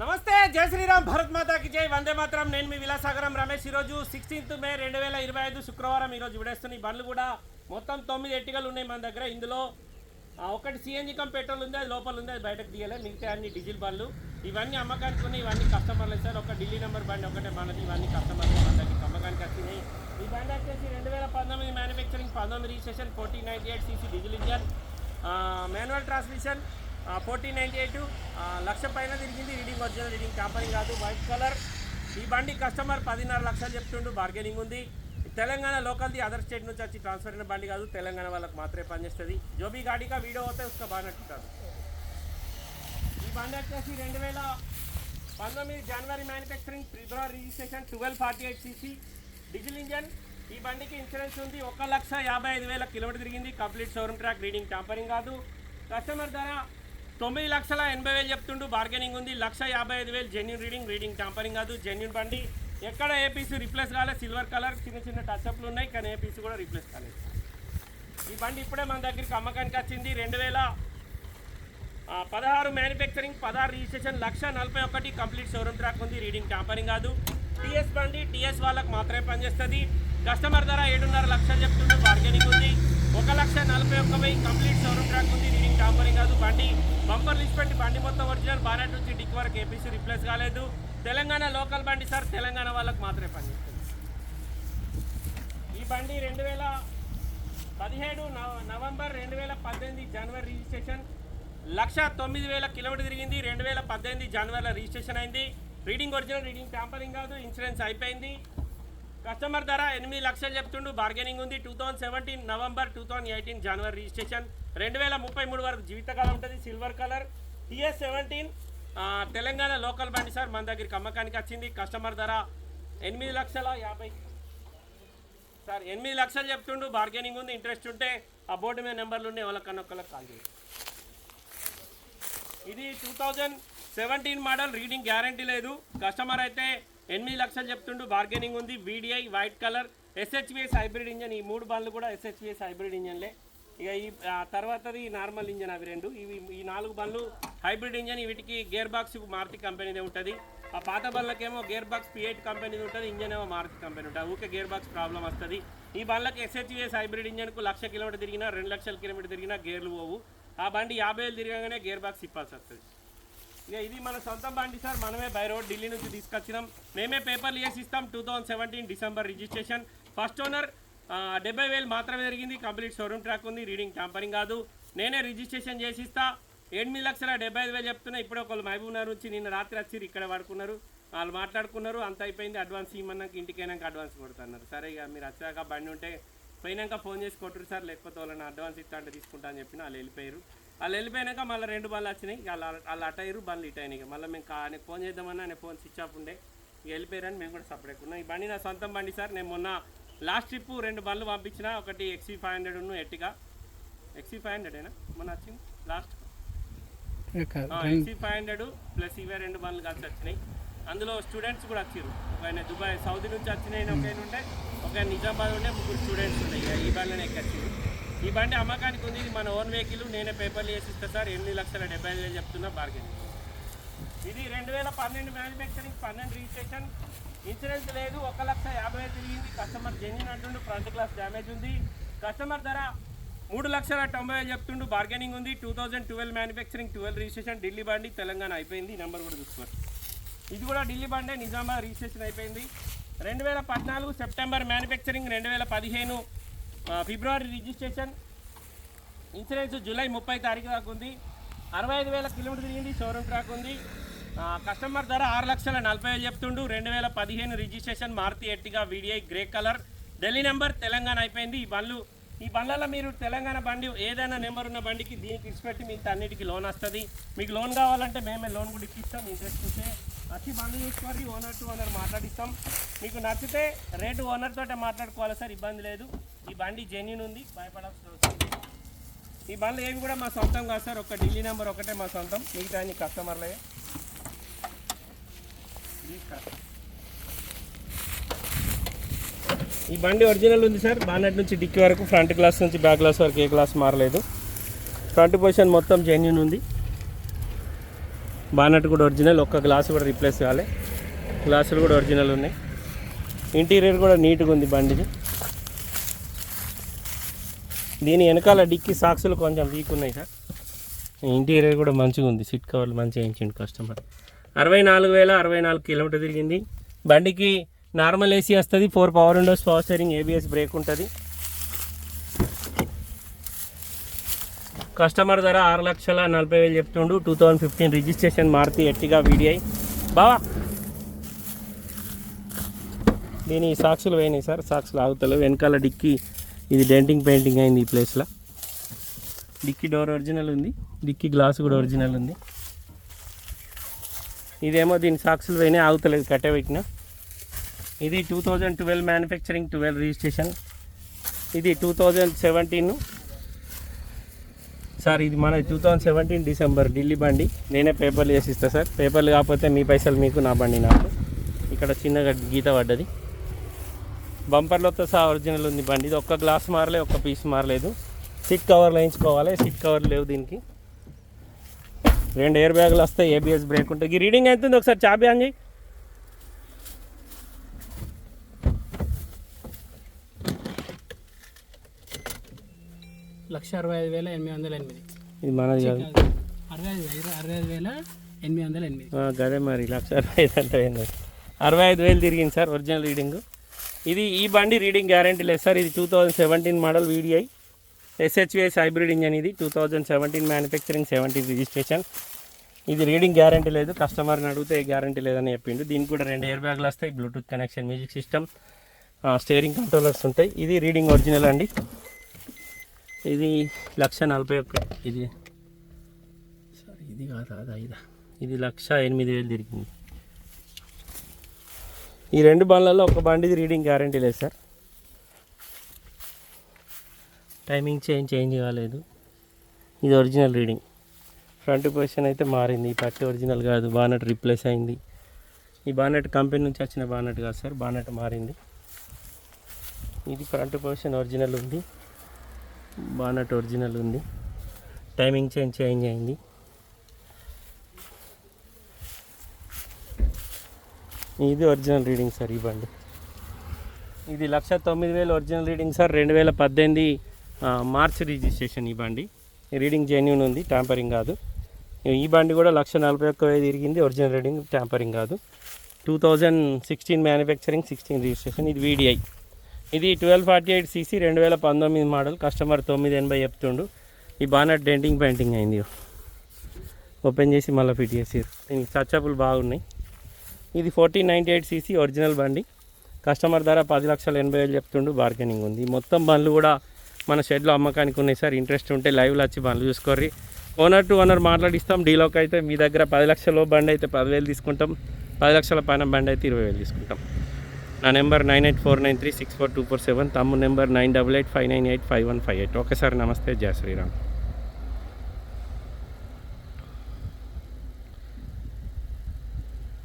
నమస్తే జై శ్రీరామ్ భరత్ మాతాకి జై. వందే మాత్రం. నేను మీ విలాసాగరం రమేష్. ఈరోజు సిక్స్టీన్త్ మే రెండు వేల ఇరవై ఐదు శుక్రవారం ఈరోజు విడేస్తున్న ఈ బండ్లు కూడా మొత్తం తొమ్మిది ఎట్టికలు ఉన్నాయి మన దగ్గర. ఇందులో ఒకటి సిఎన్జి కం పెట్రోల్ ఉంది అది లోపల ఉంది అది బయటకు తీయలే. మిగతా అన్ని డీజిల్ బండ్లు. ఇవన్నీ అమ్మకానికి ఉన్నాయి ఇవన్నీ కస్టమర్లు సార్. ఒక ఢిల్లీ నెంబర్ బండి ఒకటే మనది ఇవన్నీ కస్టమర్లు మన దగ్గరికి అమ్మకానికి వచ్చినాయి. ఈ బండి వచ్చేసి రెండు వేల పంతొమ్మిది మ్యానుఫ్యాక్చరింగ్ పంతొమ్మిది registration fourteen ninety eight CC diesel engine manual transmission fourteen ninety eight lakh పైన తిరిగింది. రీడింగ్ ఒరిజినల్ రీడింగ్ కంపెనీ కాదు వైట్ కలర్ ఈ బండి కస్టమర్ పదిన్నర లక్షలు చెప్తుండు బార్గెనింగ్ ఉంది. తెలంగాణ లోకల్ది అదర్ స్టేట్ నుంచి వచ్చి ట్రాన్స్ఫర్ అయిన బండి కాదు తెలంగాణ వాళ్ళకి మాత్రమే పనిచేస్తుంది. జోబీ గాడిగా వీడియో అవుతే ఉస్క బాగానట్టుతారు ఈ బండి వచ్చేసి రెండు వేల పంతొమ్మిది జనవరి మ్యానుఫ్యాక్చరింగ్ ఫిబ్రవరి registration twelve forty eight CC diesel engine ఈ బండికి ఇన్సూరెన్స్ ఉంది. ఒక లక్ష యాభై ఐదు వేల కిలోమీటర్ తిరిగింది. Complete showroom track reading tampering కాదు. కస్టమర్ ధర తొమ్మిది లక్షల ఎనభై వేలు చెప్తుండు బార్గెనింగ్ ఉంది. లక్ష యాభై ఐదు వేలు జెన్యున్ రీడింగ్ రీడింగ్ టాంపరింగ్ కాదు జెన్యున్ బండి. ఎక్కడ ఏ పీస్ రిప్లేస్ కాలేదు సిల్వర్ కలర్ చిన్న చిన్న టచ్అప్లు ఉన్నాయి కానీ ఏ పీస్ కూడా రిప్లేస్ కాలేదు. ఈ బండి ఇప్పుడే మన దగ్గరికి అమ్మకానికి వచ్చింది. రెండు వేల పదహారు మ్యానుఫ్యాక్చరింగ్ పదహారు రిజిస్ట్రేషన్ లక్ష నలభై ఒకటి కంప్లీట్ షోరూమ్ ట్రాక్ ఉంది. రీడింగ్ ట్యాంపరింగ్ కాదు. టీఎస్ బండి టీఎస్ వాళ్ళకి మాత్రమే పనిచేస్తుంది. కస్టమర్ ధర ఏడున్నర లక్షలు చెప్తుంటే బార్గెనింగ్ ఉంది. ఒక లక్ష నలభై ఒక్క వెయ్యి కంప్లీట్ షోరూమ్ ట్రాక్ ఉంది. రీడింగ్ టాంపరింగ్ కాదు బండి. బంపర్ లిస్ట్ పెట్టి బండి మొత్తం ఒరిజినల్ బారెట్ నుంచి డిక్ వరకు ఏపీసీ రిప్లేస్ కాలేదు. తెలంగాణ లోకల్ బండి సార్ తెలంగాణ వాళ్ళకి మాత్రమే పనిచేస్తుంది. ఈ బండి రెండు వేల పదిహేడు నవ- నవంబర్ రెండు వేల పద్దెనిమిది జనవరి రిజిస్ట్రేషన్ లక్ష తొమ్మిది వేల కిలోమీటర్ తిరిగింది. రెండు వేల పద్దెనిమిది జనవరిలో రిజిస్ట్రేషన్ అయింది. రీడింగ్ ఒరిజినల్ రీడింగ్ ట్యాంపరింగ్ కాదు. ఇన్సూరెన్స్ అయిపోయింది. కస్టమర్ ధర ఎనిమిది లక్షలు చెప్తుండు. బార్గెనింగ్ ఉంది. Two thousand seventeen November two thousand eighteen జనవరి రిజిస్ట్రేషన్. రెండు వేల ముప్పై మూడు వరకు జీవితకాలం ఉంటుంది. Silver colour. TS seventeen Telangana local బండి సార్ మన దగ్గరికి అమ్మకానికి వచ్చింది. కస్టమర్ ధర ఎనిమిది లక్షల యాభై. సార్ ఎనిమిది లక్షలు చెప్తుండు. బార్గెనింగ్ ఉంది. ఇంట్రెస్ట్ ఉంటే ఆ బోర్డు మీద నెంబర్లు ఉండే ఎవరికన్నా ఒకళ్ళకి కాల్ చేయండి. ఇది two thousand seventeen model. Reading guarantee లేదు. కస్టమర్ అయితే ఎనిమిది లక్షలు చెప్తుండు. బార్గెనింగ్ ఉంది. VDI white colour SHVS hybrid engine ఈ మూడు బండ్లు కూడా ఎస్హెచ్విఎస్ హైబ్రిడ్ ఇంజన్లే ఇక ఈ తర్వాతది నార్మల్ ఇంజన్ అవి రెండు. ఇవి ఈ నాలుగు బండ్లు హైబ్రిడ్ ఇంజన్ వీటికి గేర్ బాక్స్ మారుతి కంపెనీదే ఉంటుంది. ఆ పాత బండ్లకేమో గేర్ బాక్స్ పిఎట్ కంపెనీది ఉంటుంది. ఇంజన్ ఏమో మారుతి కంపెనీ ఉంటుంది. ఊకే గేర్ బాక్స్ ప్రాబ్లం వస్తుంది. ఈ బండ్లకి ఎస్హెచ్విఎస్ హైబ్రిడ్ ఇంజన్కు లక్ష కిలోమీటర్ తిరిగినా రెండు లక్షల కిలోమీటర్ తిరిగినా గేర్లు పోవు. ఆ బండి యాభై వేలు తిరగగానే గేర్ బాక్స్ ఇప్పాల్సి వస్తుంది. ఇక ఇది మన సొంత బండి సార్. మనమే బై రోడ్ ఢిల్లీ నుంచి తీసుకొచ్చినాం. మేమే పేపర్లు వేసి ఇస్తాం. Two thousand seventeen December registration first owner డెబ్బై వేలు మాత్రమే జరిగింది. కంప్లీట్ షోరూమ్ ట్రాక్ ఉంది. రీడింగ్ ట్యాంపరింగ్ కాదు. నేనే రిజిస్ట్రేషన్ చేసిస్తా ఎనిమిది లక్షల డెబ్బై ఐదు వేలు చెప్తున్నా. ఇప్పుడు ఒకళ్ళు మహబూబ్ నగర్ నుంచి నిన్న రాత్రి వచ్చి ఇక్కడ పడుకున్నారు. వాళ్ళు మాట్లాడుకున్నారు. అంత అయిపోయింది. అడ్వాన్స్ ఇవ్వమన్నాక ఇంటికి అడ్వాన్స్ కొడుతున్నారు. సరే ఇక మీరు వచ్చాక బండి ఉంటే పోయినాక ఫోన్ చేసి కొట్టరు సార్. లేకపోతే వాళ్ళని అడ్వాన్స్ ఇస్తా అంటే తీసుకుంటా అని చెప్పిన వాళ్ళు వెళ్ళిపోయారు. వాళ్ళు వెళ్ళిపోయినాక మళ్ళీ రెండు బండ్లు వచ్చినాయి. వాళ్ళు వాళ్ళు అటు అయ్యారు బండ్లు ఇటు అయినాయి. మళ్ళీ మేము ఆయనకు ఫోన్ చేద్దామన్నా ఆయన ఫోన్ స్విచ్ ఆఫ్ ఉండే. ఇక వెళ్ళిపోయారని మేము కూడా సపరేట్ ఉన్నాం. ఈ బండి నా సొంతం బండి సార్. నేను మొన్న లాస్ట్ ట్రిప్ రెండు బండ్లు పంపించిన. ఒకటి ఎక్సీ ఫైవ్ హండ్రెడ్ ఉన్న ఎట్టిగా. ఎక్సీ ఫైవ్ హండ్రెడేనా మొన్న వచ్చింది లాస్ట్. ఎక్సీ ఫైవ్ హండ్రెడ్ ప్లస్ ఇవే రెండు బండ్లు కలిసి వచ్చినాయి. అందులో స్టూడెంట్స్ కూడా వచ్చారు. ఒక ఆయన దుబాయ్ సౌదీ నుంచి వచ్చినాయి ఒక ఆయన ఉండే. ఒక నిజామాబాద్ ఉండే ముగ్గురు స్టూడెంట్స్ ఉన్నాయి ఈ బండ్లోనే ఎక్కొచ్చారు ఈ బండి అమ్మకానికి ఉంది. ఇది మన ఓన్ వెహికల్ నేనే పేపర్లు వేసి ఇస్తా సార్. ఎనిమిది లక్షల డెబ్బై ఐదు వేలు చెప్తున్నా బార్గెన్ ఇది రెండు వేల పన్నెండు మ్యానుఫ్యాక్చరింగ్ పన్నెండు రిజిస్ట్రేషన్ ఇన్సూరెన్స్ లేదు. ఒక లక్ష యాభై వేలు తిరిగింది. కస్టమర్ జెన్యున్ అంటుండు. ఫ్రంట్ క్లాస్ డ్యామేజ్ ఉంది. కస్టమర్ ధర మూడు లక్షల తొంభై వేలు చెప్తుండు. బార్గెనింగ్ ఉంది. Two thousand twelve manufacturing twelve registration Delhi బండి తెలంగాణ అయిపోయింది. ఈ నెంబర్ కూడా చూసుకోండి. ఇది కూడా ఢిల్లీ బండే. నిజామాబాద్ రిజిస్ట్రేషన్ అయిపోయింది. రెండు వేల పద్నాలుగు సెప్టెంబర్ మ్యానుఫ్యాక్చరింగ్ రెండు వేల పదిహేను ఫిబ్రవరి రిజిస్ట్రేషన్ ఇన్సూరెన్స్ జూలై ముప్పై తారీఖు దాకా ఉంది. అరవై ఐదు వేల కిలోమీటర్ తిరిగింది షోరూమ్ ట్రాక్ ఉంది. కస్టమర్ ధర ఆరు లక్షల నలభై వేలు చెప్తుండు. రెండు వేల పదిహేను registration Maruti Ertiga VDI grey colour. Delhi number Telangana అయిపోయింది. ఈ బండ్లు ఈ బండ్లలో మీరు తెలంగాణ బండి ఏదైనా నెంబర్ ఉన్న బండికి దీనికి ఇచ్చిపెట్టి మీకు అన్నిటికీ లోన్ వస్తుంది. మీకు లోన్ కావాలంటే మేమే లోన్ కూడా ఇప్పిస్తాం. ఇంట్రెస్ట్ ఉంటే వచ్చి బండ్లు చూసుకొని ఓనర్ టు ఓనర్ మాట్లాడిస్తాం. మీకు నచ్చితే రేటు ఓనర్ తోటే మాట్లాడుకోవాలి సార్. ఇబ్బంది లేదు. బండి జెన్యున్ ఉంది భయపడాల్సిన ఈ బండ్లు ఏవి కూడా మా సొంతం కాదు సార్. ఒక ఢిల్లీ నెంబర్ ఒకటే మా సొంతం. మిగతా అన్ని కస్టమర్లే ఈ బండి ఒరిజినల్ ఉంది సార్. బానెట్ నుంచి డిక్కీ వరకు ఫ్రంట్ గ్లాస్ నుంచి బ్యాక్ గ్లాస్ వరకు ఏ గ్లాస్ మారలేదు. ఫ్రంట్ పొజిషన్ మొత్తం జెన్యున్ ఉంది. బానట్ కూడా ఒరిజినల్ ఒక్క గ్లాస్ కూడా రీప్లేస్ కాలే. గ్లాసులు కూడా ఒరిజినల్ ఉన్నాయి. ఇంటీరియర్ కూడా నీట్గా ఉంది బండిది. దీని వెనకాల డిక్కి సాక్సులు కొంచెం వీక్ ఉన్నాయి సార్. ఇంటీరియర్ కూడా మంచిగా ఉంది. సీట్ కవర్లు మంచిగా వేయించిండు కస్టమర్ అరవై నాలుగు వేల అరవై నాలుగు కిలోమీటర్ తిరిగింది. బండికి నార్మల్ ఏసీ వస్తుంది four power windows power steering ABS brake ఉంటుంది. కస్టమర్ ధర ఆరు లక్షల నలభై వేలు చెప్తుండు. Two thousand fifteen registration Maruti Ertiga VDI. బావా! దీని సాక్సులు పోయినాయి సార్. సాక్సులు ఆగుతలు వెనకాల డిక్కి ఇది డెంటింగ్ పెయింటింగ్ అయింది ఈ ప్లేస్లో. డిక్కీ డోర్ ఒరిజినల్ ఉంది. డిక్కీ గ్లాస్ కూడా ఒరిజినల్ ఉంది. ఇదేమో దీని సాక్సులు పోయినాయి ఆగుతలేదు కట్టే పెట్టిన. ఇది two thousand twelve manufacturing twelve registration ఇది టూ థౌజండ్ సెవెంటీన్. సార్ ఇది మన two thousand seventeen December Delhi బండి. నేనే పేపర్లు చేసి ఇస్తా సార్. పేపర్లు కాకపోతే మీ పైసలు మీకు నా బండి నాకు. ఇక్కడ చిన్నగా గీత పడ్డది. బంపర్లతో సహా ఒరిజినల్ ఉంది బండి. ఇది ఒక్క గ్లాస్ మారలే ఒక్క పీస్ మారలేదు. సీట్ కవర్లు వేయించుకోవాలి సీట్ కవర్ లేవు దీనికి. రెండు ఎయిర్ బ్యాగులు వస్తాయి ఏబిఎస్ బ్రేక్ ఉంటుంది ఈ రీడింగ్ ఎంత ఉంది ఒకసారి చాబీ ఆన్ చేయి. లక్ష అరవై ఐదు వేల ఎనిమిది వందల ఎనిమిది. ఇది మనది కాదు. అరవై ఐదు అరవై ఐదు వేల ఎనిమిది వందల ఎనిమిది. గదే మరి. లక్ష అరవై ఐదు అంటే? అరవై ఐదు వేలు తిరిగింది సార్ ఒరిజినల్ రీడింగ్ ఇది ఈ బండి రీడింగ్ గ్యారంటీ లేదు సార్. ఇది two thousand seventeen model VDI SHVS hybrid engine ఇది. Two thousand seventeen manufacturing seventeen registration ఇది రీడింగ్ గ్యారంటీ లేదు. కస్టమర్ని అడిగితే గ్యారంటీ లేదని చెప్పిండు. దీనికి కూడా రెండు ఎయిర్ బ్యాగ్లు వస్తాయి. Bluetooth connection music system steering controllers ఉంటాయి. ఇది రీడింగ్ ఒరిజినల్ అండి. ఇది లక్ష నలభై ఒక్క ఇది సారీ ఇది కాదు అది ఇది లక్ష ఎనిమిది వేలు తిరిగింది. ఈ రెండు బండ్లలో ఒక బండిది రీడింగ్ గ్యారంటీ లేదు సార్. టైమింగ్ చేంజ్ చేంజ్ కాలేదు. ఇది ఒరిజినల్ రీడింగ్. ఫ్రంట్ పొజిషన్ అయితే మారింది. ఈ పట్టి ఒరిజినల్ కాదు. బానట్ రీప్లేస్ అయింది. ఈ బానట్ కంపెనీ నుంచి వచ్చిన బానట్ కాదు సార్. బానట్ మారింది. ఇది ఫ్రంట్ పొజిషన్ ఒరిజినల్ ఉంది. బానట్ ఒరిజినల్ ఉంది. టైమింగ్ చేంజ్ చేంజ్ అయింది. ఇది ఒరిజినల్ రీడింగ్ సార్ ఈ బండి. ఇది లక్ష తొమ్మిది వేలు ఒరిజినల్ రీడింగ్ సార్ రెండు వేల పద్దెనిమిది మార్చ్ రిజిస్ట్రేషన్ ఈ బండి. రీడింగ్ జెన్యున్ ఉంది ట్యాంపరింగ్ కాదు. ఈ బండి కూడా లక్ష నలభై ఒక్క వేలు తిరిగింది ఒరిజినల్ రీడింగ్ ట్యాంపరింగ్ కాదు. Two thousand sixteen manufacturing sixteen registration ఇది వీడిఐ ఇది ట్వెల్వ్ ఫార్టీ ఎయిట్ సీసీ రెండు వేల పంతొమ్మిది మోడల్ కస్టమర్ తొమ్మిది ఎనభై చెప్తుండు. ఈ బానట్ డెంటింగ్ పెయింటింగ్ అయింది. ఓపెన్ చేసి మళ్ళీ ఫిట్ చేసారు దీనికి టచ్అప్లు బాగున్నాయి. ఇది fourteen ninety eight CC original బండి. కస్టమర్ ధర పది లక్షల ఎనభై వేలు చెప్తుండు బార్గెనింగ్ ఉంది. మొత్తం బండ్లు కూడా మన షెడ్లో అమ్మకానికి ఉన్నాయి సార్. ఇంట్రెస్ట్ ఉంటే లైవ్లో వచ్చి బండ్లు చూసుకోర్రి. ఓనర్ టు ఓనర్ మాట్లాడిస్తాం. డీలోకి అయితే మీ దగ్గర పది లక్షల బండి అయితే పదివేలు తీసుకుంటాం. పది లక్షల పైన బండి అయితే ఇరవై వేలు తీసుకుంటాం. నా number nine eight four nine three six four two four seven. తమ్ము number nine double eight five nine eight five one five eight. Okay sir. నమస్తే. జయ శ్రీరామ్.